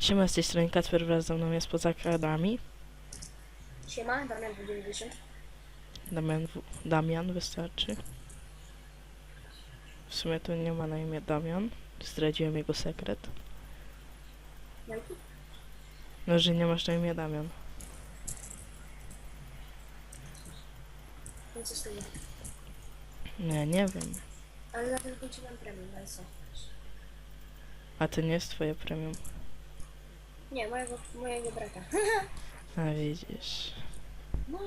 Siema, z tej strony Kacper wraz ze mną jest poza kadami. Siema, Damian 90. Damian, Damian wystarczy. W sumie to nie ma na imię Damian. Zdradziłem jego sekret. Jaki? No, że nie masz na imię Damian. No co z tego? Nie, nie wiem. Ale na mam premium, ale co? A to nie jest twoje premium. Nie, mojego, mojego brata. A widzisz. No.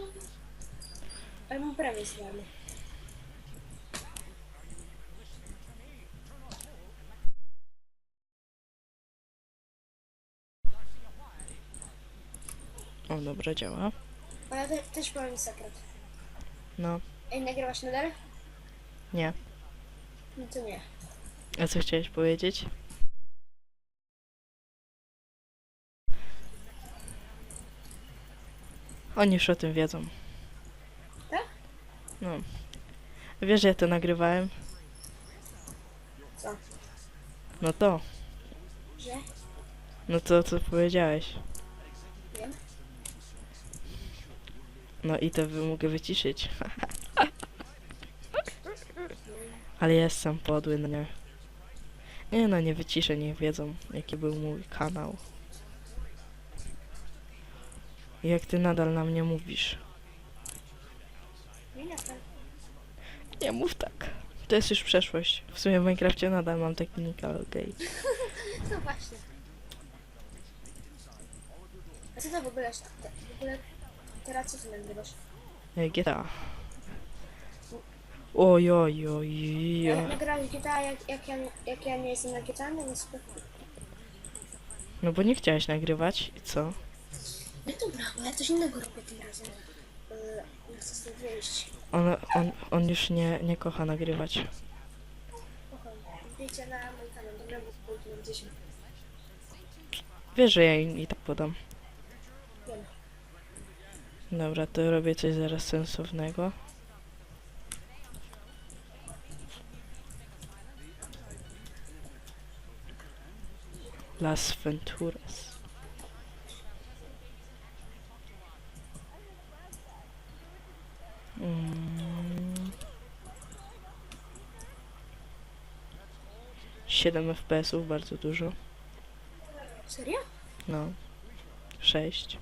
Ale mam premium z darmo. O, dobra, działa. A ja te, też powiem sekret. No, Ej, nagrywasz nadal? nie. No to nie. A co chciałeś powiedzieć? Oni już o tym wiedzą. Tak? No. Wiesz, że ja to nagrywałem? Co? No to. Że? No to, co powiedziałeś. Wiem. No i to wy mogę wyciszyć. Ale jestem podły, no nie. Nie no, nie wyciszę, niech wiedzą, jaki był mój kanał. Jak ty nadal na mnie mówisz. Nie, mów tak. To jest już przeszłość. W sumie w Minecrafcie nadal mam taki nick, ale okej. No właśnie. A co to w ogóle, te, w ogóle teraz co ty nagrywasz? Okay. GTA. Oj, oj, oj, Ja oj. nagrałem GTA, jak, jak, ja, jak ja nie jestem na GTA, no super. No bo nie chciałeś nagrywać i co? No dobra, bo ja coś innego robię tym razem. Yy, chcę wyjść. On, on, on już nie, nie kocha nagrywać. Wbijcie na mój kanał, dobra, bo tu mam 10. Wiesz, że ja im i tak podam. Wiem. Dobra, to robię coś zaraz sensownego. Las Venturas. 7 FPS-ów, bardzo dużo. Serio? No. 6.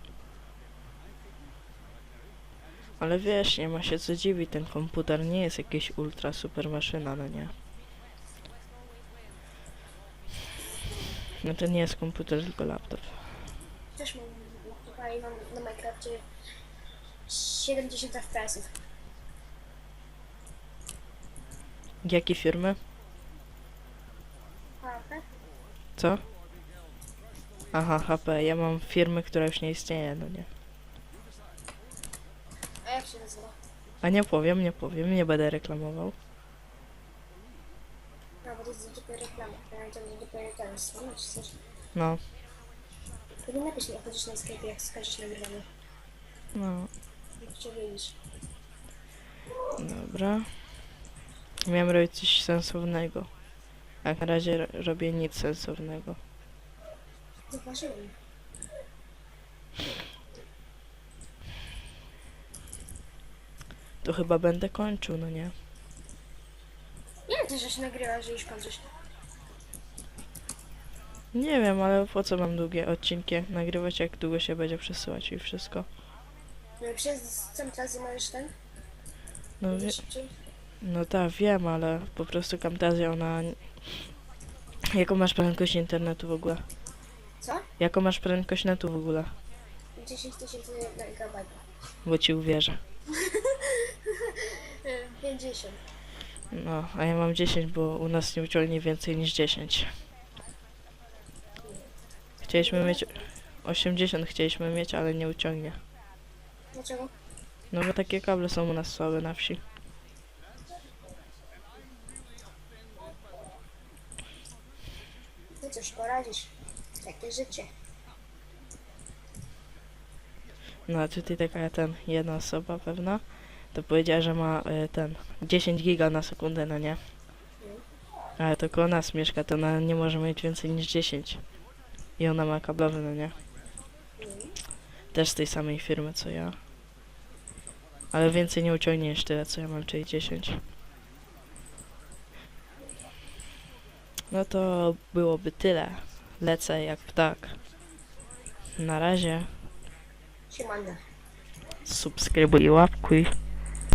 Ale wiesz, nie ma się co dziwić, ten komputer nie jest jakiś ultra super maszyna, no nie. No to nie jest komputer, tylko laptop. Też mam tutaj mam na Minecrafcie 70 FPS-ów. Jakie firmy? Co? Aha, HP. Ja mam firmy, która już nie istnieje, no nie. A jak się nazywa? A nie powiem, nie powiem, nie będę reklamował. No, bo to jest dopiero reklama. Ja to jest dopiero ten stronę, czy coś. No, Pewnie napisz mi, jak chodzisz na Skype, jak skończysz nagrywanie. no, Jak cię wiedzieć. dobra. Miałem robić coś sensownego. Jak na razie ro- robię nic sensownego. Zauważyłem. To chyba będę kończył, no nie? Ile ty żeś nagrywa, że już kończysz? Nie wiem, ale po co mam długie odcinki jak nagrywać, jak długo się będzie przesyłać i wszystko. No i przez centralizm możesz ten? No, wie, Szybciej? No tak, wiem, ale po prostu Camtasia, ona... Jaką masz prędkość internetu w ogóle? Co? Jaką masz prędkość netu w ogóle? 10 tysięcy megabajtów. Bo ci uwierzę. Y, 50. No, a ja mam 10, bo u nas nie uciągnie więcej niż 10. Chcieliśmy mieć 80, chcieliśmy mieć, ale nie uciągnie. Dlaczego? No bo takie kable są u nas słabe na wsi. No cóż, poradzisz. Takie życie. No a tutaj taka ten, jedna osoba pewna, to powiedziała, że ma e, ten 10 giga na sekundę, no nie? Ale to koło nas mieszka, to ona nie może mieć więcej niż 10. I ona ma kablowy, no nie? Mm. Też z tej samej firmy co ja. Ale więcej nie uciągniesz tyle co ja mam, czyli 10. No to byłoby tyle. Lecę jak ptak. Na razie. Subskrybuj i łapkuj.